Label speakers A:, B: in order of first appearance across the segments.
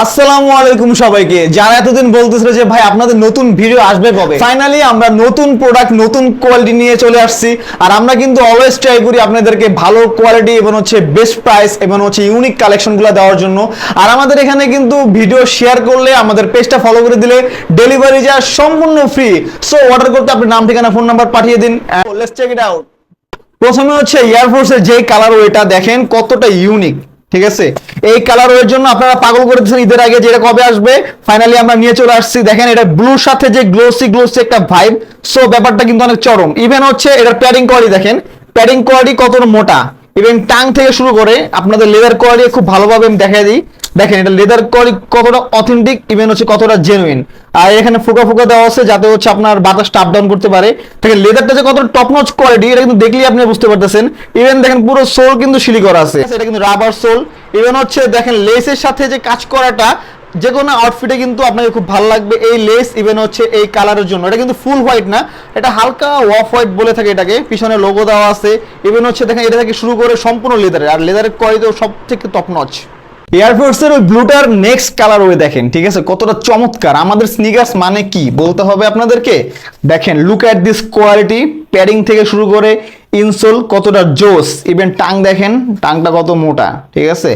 A: আসসালামু আলাইকুম সবাইকে। যারা এতদিন বলতেছিল যে, ভাই, আপনাদের নতুন ভিডিও আসবে কবে? ফাইনালি আমরা নতুন প্রোডাক্ট নতুন কোয়ালিটি নিয়ে চলে আসছি। আর আমরা কিন্তু অলওয়েজ ট্রাই করি আপনাদেরকে ভালো কোয়ালিটি এবং হচ্ছে বেস্ট প্রাইস এবং হচ্ছে ইউনিক কালেকশনগুলো দেওয়ার জন্য। আর আমাদের এখানে কিন্তু ভিডিও শেয়ার করলে, আমাদের পেজটা ফলো করে দিলে ডেলিভারি যা সম্পূর্ণ ফ্রি সো অর্ডার করতে আপনি নাম, ঠিকানা ফোন নাম্বার পাঠিয়ে দিন। লেটস চেক ইট আউট প্রথমে হচ্ছে এয়ারফোর্সের যে কালার ওইটা দেখেন, কতটা ইউনিক ঠিক আছে? এই কালার ওয়ের জন্য আপনারা পাগল করে দিচ্ছেন ঈদের আগে যেটা কবে আসবে? ফাইনালি আমরা নিয়ে চলে আসছি, দেখেন এটা ব্লুর সাথে যে গ্লোসি গ্লোসি একটা ভাইব সো ব্যাপারটা কিন্তু অনেক চরম। ইভেন হচ্ছে এটার প্যাডিং কোয়ালি দেখেন প্যাডিং কোয়ালিটি কত মোটা? ইভেন টাং থেকে শুরু করে আপনাদের লেদার কোয়ালিটি খুব ভালোভাবে আমি দেখাই দিই। দেখেন এটা লেদার কোয়ালিটি কতটা অথেন্টিক ইভেন হচ্ছে কতটা জেনুইন আর এখানে ফুকা ফুকা দেওয়া আছে যাতে হচ্ছে আপনার বাতাসটা আপ ডাউন করতে পারে। দেখেন লেদারটা যে কতটা টপ নচ কোয়ালিটি এটা কিন্তু দেখলেই আপনি বুঝতে পারতেছেন। ইভেন দেখেন পুরো সোল কিন্তু সিলি করা আছে। এটা কিন্তু রাবার সোল ইভেন হচ্ছে দেখেন লেসের সাথে যে কাজ করাটা যে কোনো আউটফিটে কিন্তু আপনাকে খুব ভালো লাগবে এই লেস ইভেন হচ্ছে এই কালারের জন্য। এটা কিন্তু ফুল হোয়াইট না এটা হালকা অফ হোয়াইট বলে থাকে এটাকে। পিছনে লোগো দেওয়া আছে। ইভেন হচ্ছে দেখেন এটা থেকে শুরু করে সম্পূর্ণ লেদারের আর লেদারের কোয়ালিটি সব থেকে টপ নচ এয়ারফোর্সের ওই ব্লুটার নেক্সট কালার ওই দেখেন, ঠিক আছে? কতটা চমৎকার। আমাদের স্নিগার্স মানে কি? বলতে হবে আপনাদেরকে? দেখেন look at this quality padding থেকে শুরু করে ইনসোল কতটা জোস? ইভেন টাং দেখেন, টাংটা কত মোটা, ঠিক আছে?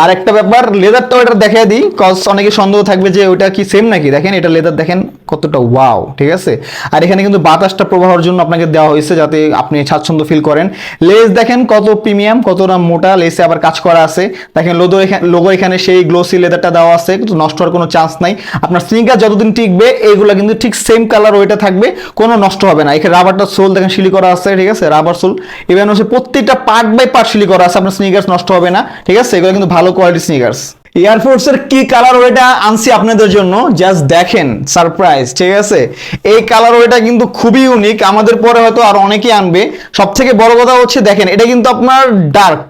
A: আর একটা ব্যাপার লেদারটাও এটা দেখে দিই কজ অনেকে সন্দেহ থাকবে যে ওটা কি সেম নাকি? দেখেন, এটা লেদার দেখেন, কতটা ওয়াও ঠিক আছে? আর এখানে কিন্তু বাতাসটা প্রবাহের জন্য আপনাকে দেওয়া হয়েছে যাতে আপনি স্বাচ্ছন্দ্য ফিল করেন। লেস দেখেন, কত প্রিমিয়াম কতটা মোটা লেসে আবার কাজ করা আছে। দেখেন লোদো এখানে লোগো এখানে সেই গ্লোসি লেদারটা দেওয়া আছে, কিন্তু নষ্ট হওয়ার কোনো চান্স নাই। আপনার স্নিকার যতদিন টিকবে, এইগুলো কিন্তু ঠিক সেম কালার ওইটা থাকবে, কোনো নষ্ট হবে না। এখানে রাবারটা সোল দেখেন সিলি করা আছে, ঠিক আছে? রাবার সোল ইভেন হচ্ছে প্রত্যেকটা পার্ট বাই পার্ট করা আছে, আপনার স্নিকার্স নষ্ট হবে না, ঠিক আছে? এগুলো কিন্তু ভালো কোয়ালিটি স্নিকার্স এয়ারফোর্সের কি কালার ওয়েটা আনছি আপনাদের জন্য? জাস্ট দেখেন সারপ্রাইজ ঠিক আছে? এই কালার ওয়েটা কিন্তু খুবই ইউনিক আমাদের পরে হয়তো আর অনেকেই আনবে। সব থেকে বড় কথা হচ্ছে, দেখেন, এটা কিন্তু আপনার ডার্ক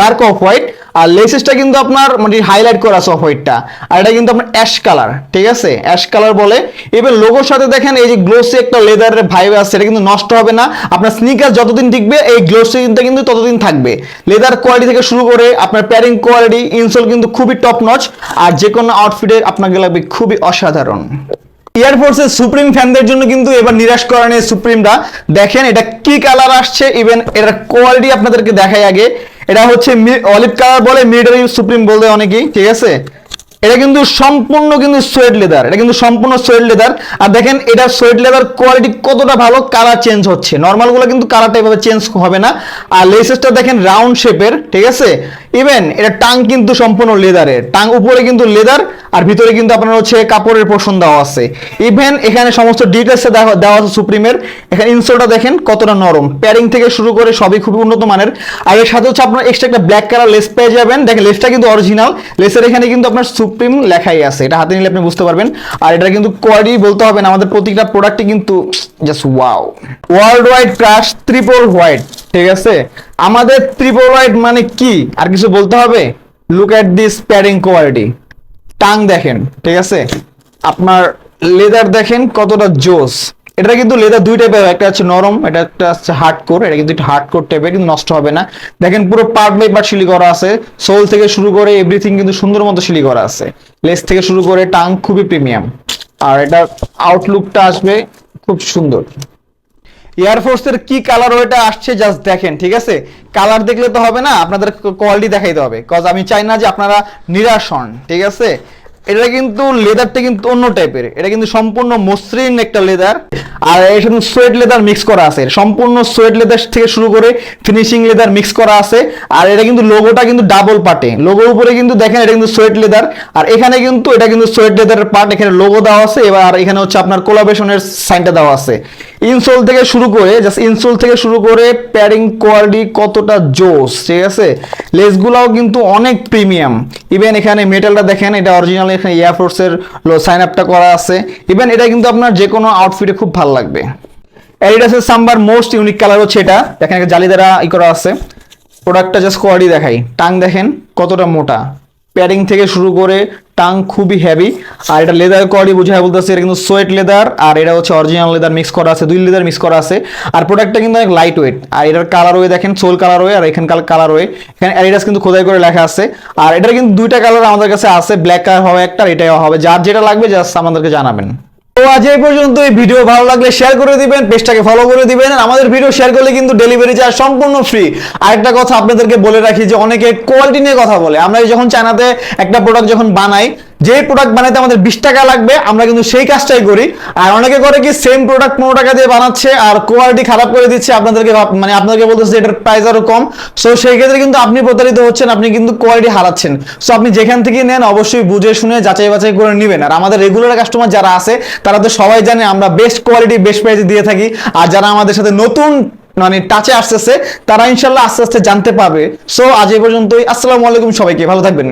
A: ডার্ক অফ হোয়াইট আর লেসেসটা কিন্তু আপনার মানে হাইলাইট করা আছে অফ হোয়াইটটা আর এটা কিন্তু আপনার অ্যাশ কালার ঠিক আছে? অ্যাশ কালার বলে। এবার লোগোর সাথে দেখেন এই যে গ্লোসি একটা লেদারের ভাইব আছে, এটা কিন্তু নষ্ট হবে না। আপনার স্নিকার যতদিন টিকবে, এই গ্লোসিটা কিন্তু ততদিন থাকবে। লেদার কোয়ালিটি থেকে শুরু করে আপনার প্যারিং কোয়ালিটি ইনসোল কিন্তু খুবই টপ নচ আর যে কোনো আউটফিটে আপনাকে লাগবে খুবই অসাধারণ। এয়ারফোর্সের সুপ্রিম ফ্যানদের জন্য কিন্তু এবার নিরাশ করা নেই সুপ্রিমটা দেখেন এটা কি কালার আসছে ইভেন এটার কোয়ালিটি আপনাদেরকে দেখাই আগে। এটা হচ্ছে অলিভ কালার বলে মিলিটারি সুপ্রিম বলতে অনেকেই, ঠিক আছে? এটা কিন্তু সম্পূর্ণ কিন্তু সোয়েড লেদার এটা কিন্তু সম্পূর্ণ সোয়েড লেদার আর দেখেন, এটা সোয়েড লেদার কোয়ালিটি কতটা ভালো কালার চেঞ্জ হচ্ছে। নর্মালগুলো কিন্তু কালারটা এভাবে চেঞ্জ হবে না। আর লেসেসটা দেখেন রাউন্ড শেপের ঠিক আছে? ইভেন এটা টাং কিন্তু সম্পূর্ণ লেদারের টাং উপরে কিন্তু লেদার আর ভিতরে কিন্তু আপনার হচ্ছে কাপড়ের পোষণ দেওয়া আছে। ইভেন এখানে সমস্ত ডিটেলসে দেওয়া আছে সুপ্রিমের এখানে ইনসোলটা দেখেন কতটা নরম। প্যারিং থেকে শুরু করে সবই খুবই উন্নত মানের। আর এর সাথে হচ্ছে আপনার এক্সট্রা একটা ব্ল্যাক কালার লেস পেয়ে যাবেন। দেখেন লেসটা কিন্তু অরিজিনাল লেসের এখানে কিন্তু আপনার সুপ্রিম লেখাই আছে। এটা হাতে নিলে আপনি বুঝতে পারবেন। আর এটা কিন্তু কোয়ালিটি বলতে হবে না। আমাদের প্রতিটা প্রোডাক্টই কিন্তু just wow world wide crash triple white ঠিক আছে? আমাদের ট্রিপল হোয়াইট মানে কি? আর কিছু বলতে হবে? Look at this pairing quality tongue দেখেন, ঠিক আছে? আপনার লেদার দেখেন কতটা জোস। এটা কিন্তু লেদার দুই টাইপের একটা হচ্ছে নরম, এটা একটা হচ্ছে হার্ড কোর এটা কিন্তু হার্ড কোর টাইপের কিন্তু নষ্ট হবে না। দেখেন পুরো পার্ট বাই পার্ট সিলি করা আছে। সোল থেকে শুরু করে এভরিথিং কিন্তু সুন্দর মতো সিলি করা আছে। লেস থেকে শুরু করে টাং খুবই প্রিমিয়াম আর এটা আউটলুকটা আসবে খুব সুন্দর। এয়ারফোর্সের কি কালার ওইটা আসছে জাস্ট দেখেন, ঠিক আছে? কালার দেখলে তো হবে না, আপনাদের কোয়ালিটি দেখাইতে হবে। কজ আমি চাই না যে আপনারা নিরাশ হন, ঠিক আছে? এটা কিন্তু লেদারটা কিন্তু অন্য টাইপের এটা কিন্তু সম্পূর্ণ মসৃণ একটা লেদার। আর এর সাথে সোয়েট লেদার মিক্স করা আছে। সম্পূর্ণ সোয়েট লেদার থেকে শুরু করে ফিনিশিং লেদার মিক্স করা আছে। আর এটা কিন্তু লোগোটা কিন্তু ডাবল পার্টে লোগোর উপরে কিন্তু দেখেন, এটা কিন্তু সোয়েট লেদার। আর এখানে কিন্তু, এটা কিন্তু সোয়েট লেদারের পার্ট এখানে লোগো দেওয়া আছে। এবার এখানে হচ্ছে আপনার কোলাবেশনের সাইনটা দেওয়া আছে। ইনসোল থেকে শুরু করে জাস্ট ইনসোল থেকে শুরু করে প্যারিং কোয়ালিটি কতটা জোস ঠিক আছে? লেসগুলাও কিন্তু অনেক প্রিমিয়াম ইভেন এখানে মেটালটা দেখেন, এটা অরিজিনাল এখানে এয়ারফোর্সের সাইন আপটা করা আছে। ইভেন এটা কিন্তু আপনার যে কোনো আউটফিটে খুব ভালো লাগবে। অ্যাডিডাসের সাম্বার মোস্ট ইউনিক কালার হচ্ছে এটা। দেখেন জালি দ্বারা ই করা আছে। প্রোডাক্টটা জাস্ট কোয়ালিটি দেখাই। টাং দেখেন কতটা মোটা। প্যাডিং থেকে শুরু করে টাং খুবই হেভি আর এটা লেদার কোয়ালিটি বোঝায় বলতেছে, এটা কিন্তু সোয়েট লেদার আর এটা হচ্ছে অরিজিনাল লেদার মিক্স করা আছে, দুই লেদার মিক্স করা আছে। আর প্রোডাক্টটা কিন্তু অনেক লাইট ওয়েট আর এটার কালার ওয়ে দেখেন সোল কালার ওয়ে আর এখানকার কালার ওয়ে এখানে অ্যাডিডাস কিন্তু খোদাই করে লেখা আছে। আর এটার কিন্তু দুইটা কালার আমাদের কাছে আছে ব্ল্যাক কালার হবে একটা এটাই হবে। যার যেটা লাগবে জাস্ট আমাদেরকে জানাবেন। তো আজ এই পর্যন্ত এই ভিডিও ভালো লাগলে শেয়ার করে দিবেন পেজটাকে ফলো করে দিবেন, আর আমাদের ভিডিও শেয়ার করলে কিন্তু ডেলিভারি চার্জ সম্পূর্ণ ফ্রি আরেকটা কথা আপনাদেরকে বলে রাখি যে, অনেকে কোয়ালিটি নিয়ে কথা বলে। আমরা যখন চায়নাতে একটা প্রোডাক্ট যখন বানাই যে প্রোডাক্ট বানাইতে আমাদের বিশ টাকা লাগবে, আমরা কিন্তু সেই কাজটাই করি। আর অনেকে করে কি সেম প্রোডাক্ট পনেরো টাকা দিয়ে বানাচ্ছে, আর কোয়ালিটি খারাপ করে দিচ্ছে, আপনাদেরকে মানে আপনাদেরকে বলতেছে এটার প্রাইস আরও কম। সো সেই ক্ষেত্রে কিন্তু আপনি প্রতারিত হচ্ছেন, আপনি কিন্তু কোয়ালিটি হারাচ্ছেন। সো আপনি যেখান থেকে নেন, অবশ্যই বুঝে শুনে যাচাই বাছাই করে নেবেন। আর আমাদের রেগুলার কাস্টমার যারা আছে, তারা তো সবাই জানে আমরা বেস্ট কোয়ালিটি বেস্ট প্রাইসে দিয়ে থাকি। আর যারা আমাদের সাথে নতুন মানে টাচে আসতেছে, তারা ইনশাল্লাহ আস্তে আস্তে জানতে পারবে। সো আজ এই পর্যন্তই। আসসালামু আলাইকুম সবাইকে। ভালো থাকবেন।